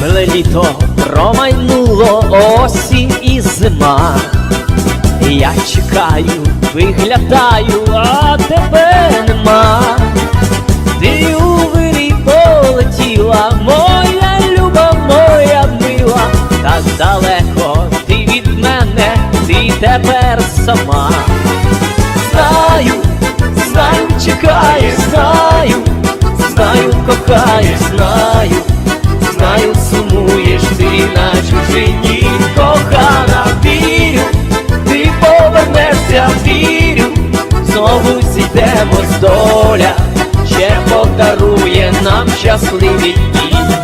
Тепле літо промайнуло осінь і зима. Я чекаю, виглядаю, а тебе нема. Ти у вирій полетіла, моя люба, моя мила, так далеко ти від мене, ти тепер сама. Знову з доля, ще подарує нам щасливі дні.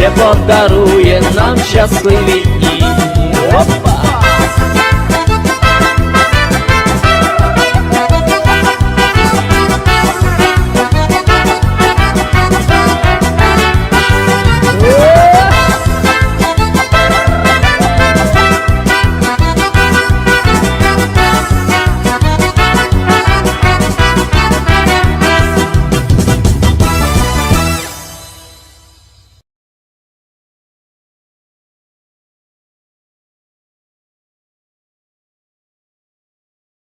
Ще подарує нам щасливі дні.